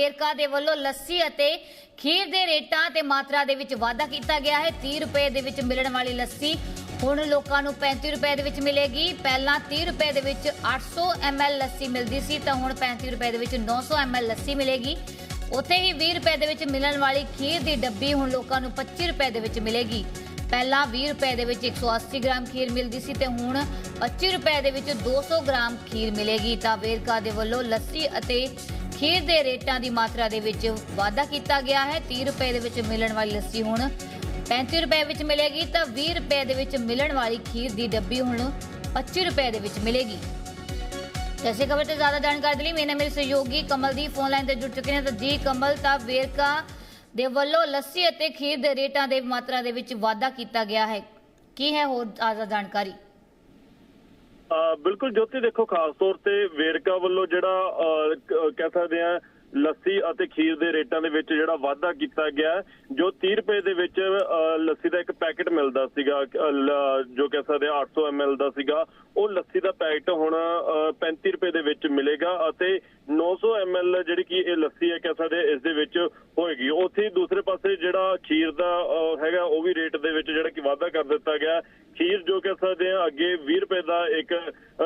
ਵੇਰਕਾ ਦੇ ਵੱਲੋਂ ਲੱਸੀ ਅਤੇ ਖੀਰ ਦੇ ਰੇਟਾਂ ਤੇ ਮਾਤਰਾ ਦੇ ਵਿੱਚ ਵਾਧਾ ਕੀਤਾ ਗਿਆ ਹੈ। 30 ਰੁਪਏ ਦੇ ਵਿੱਚ ਮਿਲਣ ਵਾਲੀ ਲੱਸੀ ਹੁਣ ਲੋਕਾਂ ਨੂੰ 35 ਰੁਪਏ ਦੇ ਵਿੱਚ ਮਿਲੇਗੀ। ਪਹਿਲਾਂ 30 ਰੁਪਏ ਦੇ ਵਿੱਚ 800 ml ਲੱਸੀ ਮਿਲਦੀ ਸੀ, ਤਾਂ ਹੁਣ 35 ਰੁਪਏ ਦੇ ਵਿੱਚ 900 ml ਲੱਸੀ ਮਿਲੇਗੀ। ਉੱਥੇ ਹੀ 20 ਰੁਪਏ ਦੇ ਵਿੱਚ ਮਿਲਣ ਵਾਲੀ ਖੀਰ ਦੀ ਡੱਬੀ ਹੁਣ ਲੋਕਾਂ ਨੂੰ 25 ਰੁਪਏ ਦੇ ਵਿੱਚ ਮਿਲੇਗੀ। ਪਹਿਲਾਂ 20 ਰੁਪਏ ਦੇ ਵਿੱਚ 180 ਗ੍ਰਾਮ ਖੀਰ ਮਿਲਦੀ ਸੀ, ਤੇ ਹੁਣ 25 ਰੁਪਏ ਦੇ ਵਿੱਚ 200 ਗ੍ਰਾਮ ਖੀਰ ਮਿਲੇਗੀ। ਤਾਂ ਵੇਰਕਾ ਦੇ ਵੱਲੋਂ ਲੱਸੀ ਅਤੇ ਖੀਰ ਦੇ ਰੇਟਾਂ ਦੀ ਮਾਤਰਾ ਦੇ ਵਿੱਚ ਵਾਧਾ ਕੀਤਾ ਗਿਆ ਹੈ। 30 ਰੁਪਏ ਦੇ ਵਿੱਚ ਮਿਲਣ ਵਾਲੀ ਲੱਸੀ ਹੁਣ 35 ਰੁਪਏ ਵਿੱਚ ਮਿਲੇਗੀ ਤਾਂ 20 ਰੁਪਏ ਦੇ ਵਿੱਚ ਮਿਲਣ ਵਾਲੀ ਖੀਰ ਦੀ ਡੱਬੀ ਹੁਣ 25 ਰੁਪਏ ਦੇ ਵਿੱਚ ਮਿਲੇਗੀ। ਐਸੇ ਖਬਰ ਤੇ ਜ਼ਿਆਦਾ ਜਾਣਕਾਰੀ ਦੇ ਲਈ ਮੇਰੇ ਨਾਲ ਮੇਰੇ ਸਹਿਯੋਗੀ ਕਮਲਦੀਪ ਫੋਨ ਲਾਈਨ ਤੇ ਜੁੜ ਚੁੱਕੇ ਨੇ ਤਾਂ ਜੀ ਕਮਲ, ਤਾਂ ਵੇਰਕਾ ਦੇ ਵੱਲੋਂ ਲੱਸੀ ਅਤੇ ਖੀਰ ਦੇ ਰੇਟਾਂ ਦੇ ਮਾਤਰਾ ਦੇ ਵਿੱਚ ਵਾਧਾ ਕੀਤਾ ਗਿਆ ਹੈ। ਕੀ ਹੈ ਹੋਰ ਤਾਜ਼ਾ ਜਾਣਕਾਰੀ? ਬਿਲਕੁਲ ਜੋਤੀ ਦੇਖੋ ਖਾਸ ਤੌਰ ਤੇ ਵੇਰਕਾ ਵੱਲੋਂ ਜਿਹੜਾ ਕਹਿ ਸਕਦੇ ਆ ਲੱਸੀ ਅਤੇ ਖੀਰ ਦੇ ਰੇਟਾਂ ਦੇ ਵਿੱਚ ਜਿਹੜਾ ਵਾਧਾ ਕੀਤਾ ਗਿਆ ਜੋ 30 ਰੁਪਏ ਦੇ ਵਿੱਚ ਅ, ਲੱਸੀ ਦਾ ਇੱਕ ਪੈਕੇਟ ਮਿਲਦਾ ਸੀਗਾ ਜੋ ਕਹਿ ਸਕਦੇ ਆ 800 ml ਦਾ ਸੀਗਾ ਉਹ ਲੱਸੀ ਦਾ ਪੈਕੇਟ ਹੁਣ ਅ, 35 ਰੁਪਏ ਦੇ ਵਿੱਚ ਮਿਲੇਗਾ ਅਤੇ 900 ml ਜਿਹੜੀ ਕਿ ਇਹ ਲੱਸੀ ਹੈ ਕਹਿ ਸਕਦੇ ਆ ਇਸ ਦੇ ਵਿੱਚ ਹੋਏਗੀ। ਉੱਥੇ ਦੂਸਰੇ ਪਾਸੇ ਜਿਹੜਾ ਖੀਰ ਦਾ ਹੈਗਾ, ਉਹ ਵੀ ਰੇਟ ਦੇ ਵਿੱਚ ਜਿਹੜਾ ਕਿ ਵਾਧਾ ਕਰ ਦਿੱਤਾ ਗਿਆ। ਖੀਰ ਜੋ ਕਹਿ ਸਕਦੇ ਆ ਅੱਗੇ 20 ਰੁਪਏ ਦਾ ਇੱਕ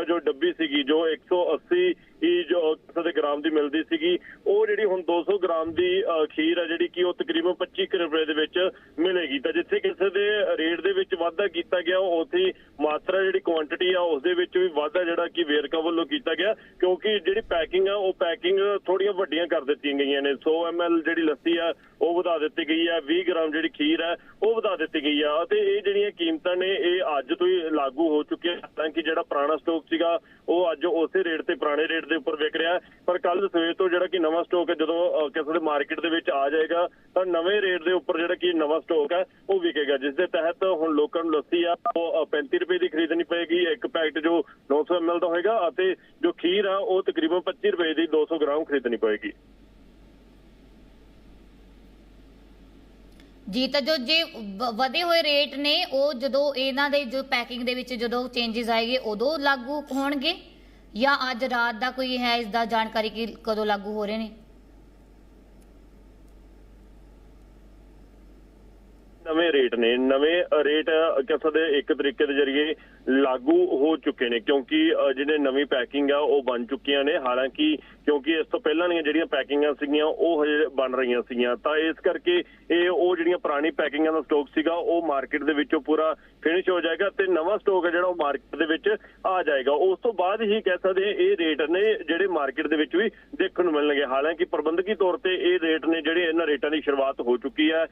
ਜੋ ਡੱਬੀ ਸੀਗੀ, ਜੋ 180 ਹੀ ਜੋ ਕਿਸੇ ਗ੍ਰਾਮ ਦੀ ਮਿਲਦੀ ਸੀਗੀ, ਉਹ ਜਿਹੜੀ ਹੁਣ 200 ਗ੍ਰਾਮ ਦੀ ਖੀਰ ਆ ਜਿਹੜੀ ਕਿ ਉਹ ਤਕਰੀਬਨ 25 ਕੁ ਰੁਪਏ ਦੇ ਵਿੱਚ ਮਿਲੇਗੀ। ਤਾਂ ਜਿੱਥੇ ਕਿਸੇ ਦੇ ਰੇਟ ਦੇ ਵਿੱਚ ਵਾਧਾ ਕੀਤਾ ਗਿਆ ਉੱਥੇ ਮਾਤਰਾ ਜਿਹੜੀ ਕੁਆਂਟੀਟੀ ਆ, ਉਸ ਦੇ ਵਿੱਚ ਵੀ ਵਾਧਾ ਜਿਹੜਾ ਕਿ ਵੇਰਕਾ ਵੱਲੋਂ ਕੀਤਾ ਗਿਆ, ਕਿਉਂਕਿ ਜਿਹੜੀ ਪੈਕਿੰਗ ਆ, ਉਹ ਪੈਕਿੰਗ ਥੋੜੀਆਂ ਵੱਡੀਆਂ ਕਰ ਦਿੱਤੀਆਂ ਗਈਆਂ ਨੇ। 100 ml ਜਿਹੜੀ ਲੱਸੀ ਆ, ਉਹ ਵਧਾ ਦਿੱਤੀ ਗਈ ਆ। 20 ਗ੍ਰਾਮ ਜਿਹੜੀ ਖੀਰ ਹੈ ਉਹ ਵਧਾ ਦਿੱਤੀ ਗਈ ਆ। ਅਤੇ ਇਹ ਜਿਹੜੀਆਂ ਕੀਮਤਾਂ ਨੇ, ਇਹ ਅੱਜ ਤੋਂ ਹੀ ਲਾਗੂ ਹੋ ਚੁੱਕੀਆਂ। ਤਾਂ ਕਿ ਜਿਹੜਾ ਪੁਰਾਣਾ ਸਟਾਕ ਸੀਗਾ, ਉਹ ਅੱਜ ਉਸੇ ਰੇਟ ਤੇ, ਪੁਰਾਣੇ ਰੇਟ ਦੇ ਉੱਪਰ ਹੈ। ਪਰ ਕੱਲ ਸਵੇਰ ਤੋਂ ਜਿਹੜਾ ਕਿ ਨਵਾਂ ਸਟਾਕ ਜਦੋਂ ਕਿਸੇ ਦੇ ਮਾਰਕੀਟ ਦੇ ਵਿੱਚ ਆ ਜਾਏਗਾ, ਤਾਂ ਨਵੇਂ ਰੇਟ ਦੇ ਉੱਪਰ ਜਿਹੜਾ ਕਿ ਨਵਾਂ ਸਟਾਕ ਹੈ, ਉਹ ਵਿਕੇਗਾ, ਜਿਸ ਦੇ ਤਹਿਤ ਹੁਣ ਲੋਕਾਂ ਨੂੰ ਲੱਸੀ ਆ, ਉਹ 35 ਰੁਪਏ ਦੀ ਖਰੀਦਣੀ ਪਏਗੀ, ਇੱਕ ਪੈਕਟ ਜੋ 900 ml ਦਾ ਹੋਏਗਾ, ਅਤੇ ਜੋ ਖੀਰ ਆ, ਉਹ ਤਕਰੀਬਨ 25 ਰੁਪਏ ਦੀ 200 ਗ੍ਰਾਮ ਖਰੀਦਣੀ ਪਏਗੀ ਜੀ, ਤਾਂ ਜੋ ਜੇ ਵਧੇ ਹੋਏ ਰੇਟ ਨੇ, ਉਹ ਜਦੋਂ ਇਹਨਾਂ ਦੇ ਜੋ ਪੈਕਿੰਗ ਦੇ ਵਿੱਚ ਜਦੋਂ ਚੇਂजेस ਆਏਗੇ, ਉਦੋਂ ਲਾਗੂ ਹੋਣਗੇ ਜਾਂ ਅੱਜ ਰਾਤ ਦਾ ਕੋਈ ਹੈ, ਇਸ ਦਾ ਜਾਣਕਾਰੀ ਕਿ ਕਦੋਂ ਲਾਗੂ ਹੋ ਰਹੇ ਨੇ? ਨਵੇਂ ਰੇਟ ਨੇ। ਨਵੇਂ ਰੇਟ ਕਹਿ ਸਕਦੇ ਇੱਕ ਤਰੀਕੇ ਦੇ ਜ਼ਰੀਏ ਲਾਗੂ ਹੋ ਚੁੱਕੇ ਨੇ। ਕਿਉਂਕਿ ਜਿਹੜੇ ਨਵੀਂ ਪੈਕਿੰਗ ਆ, ਉਹ ਬਣ ਚੁੱਕੀਆਂ ਨੇ। ਹਾਲਾਂਕਿ, ਕਿਉਂਕਿ ਇਸ ਤੋਂ ਪਹਿਲਾਂ ਦੀਆਂ ਜਿਹੜੀਆਂ ਪੈਕਿੰਗਾਂ ਸੀਗੀਆਂ, ਉਹ ਹਜੇ ਬਣ ਰਹੀਆਂ ਸੀਗੀਆਂ। ਤਾਂ ਇਸ ਕਰਕੇ ਇਹ, ਉਹ ਜਿਹੜੀਆਂ ਪੁਰਾਣੀ ਪੈਕਿੰਗਾਂ ਦਾ ਸਟਾਕ ਸੀਗਾ, ਉਹ ਮਾਰਕੀਟ ਦੇ ਵਿੱਚੋਂ ਪੂਰਾ ਫਿਨਿਸ਼ ਹੋ ਜਾਏਗਾ ਤੇ ਨਵਾਂ ਸਟਾਕ ਹੈ ਜਿਹੜਾ, ਉਹ ਮਾਰਕੀਟ ਦੇ ਵਿੱਚ ਆ ਜਾਏਗਾ। ਉਸ ਤੋਂ ਬਾਅਦ ਹੀ ਕਹਿ ਸਕਦੇ ਇਹ ਰੇਟ ਨੇ ਜਿਹੜੇ ਮਾਰਕੀਟ ਦੇ ਵਿੱਚ ਵੀ ਦੇਖਣ ਨੂੰ ਮਿਲਣਗੇ। ਹਾਲਾਂਕਿ ਪ੍ਰਬੰਧਕੀ ਤੌਰ ਤੇ ਇਹ ਰੇਟ ਨੇ ਜਿਹੜੇ ਇਹਨਾਂ ਰੇਟਾਂ ਦੀ ਸ਼ੁਰੂਆਤ ਹੋ ਚੁੱਕੀ ਹੈ।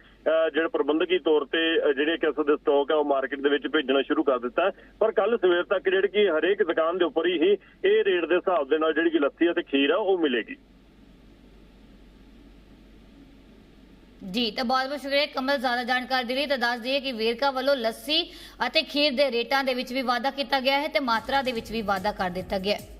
ਜਿਹੜੇ ਪ੍ਰਬੰਧਕੀ ਤੌਰ ਤੇ ਜਿਹੜੇ ਕਹਿ ਸਕਦੇ ਸਟਾਕ ਹੈ ਉਹ ਮਾਰਕੀਟ ਦੇ ਵਿੱਚ ਭੇਜਣਾ ਸ਼ੁਰੂ ਕਰ ਦਿੱਤਾ ਪਰ ਕੱਲ ਸਵੇਰ ਤੱਕ ਜਿਹੜੀ ਕਿ ਹਰੇਕ ਦੁਕਾਨ ਦੇ ਉੱਪਰ ਹੀ ਇਹ ਰੇਟ ਦੇ ਹਿਸਾਬ ਦੇ ਨਾਲ ਜਿਹੜੀ ਕਿ ਲੱਸੀ ਅਤੇ ਖੀਰ ਆ, ਉਹ ਮਿਲੇਗੀ। ਜੀ, ਤਾਂ ਬਹੁਤ ਬਹੁਤ ਸ਼ੁਕਰੀਆ। ਕਮਲ, ਜ਼ਿਆਦਾ ਜਾਣਕਾਰੀ ਦੇ ਲਈ ਤਾਂ ਦੱਸ ਦਈਏ ਕਿ ਵੇਰਕਾ ਵੱਲੋਂ ਲੱਸੀ ਅਤੇ ਖੀਰ ਦੇ ਰੇਟਾਂ ਦੇ ਵਿੱਚ ਵੀ ਵਾਧਾ ਕੀਤਾ ਗਿਆ ਹੈ ਤੇ ਮਾਤਰਾ ਦੇ ਵਿੱਚ ਵੀ ਵਾਧਾ ਕਰ ਦਿੱਤਾ ਗਿਆ ਹੈ।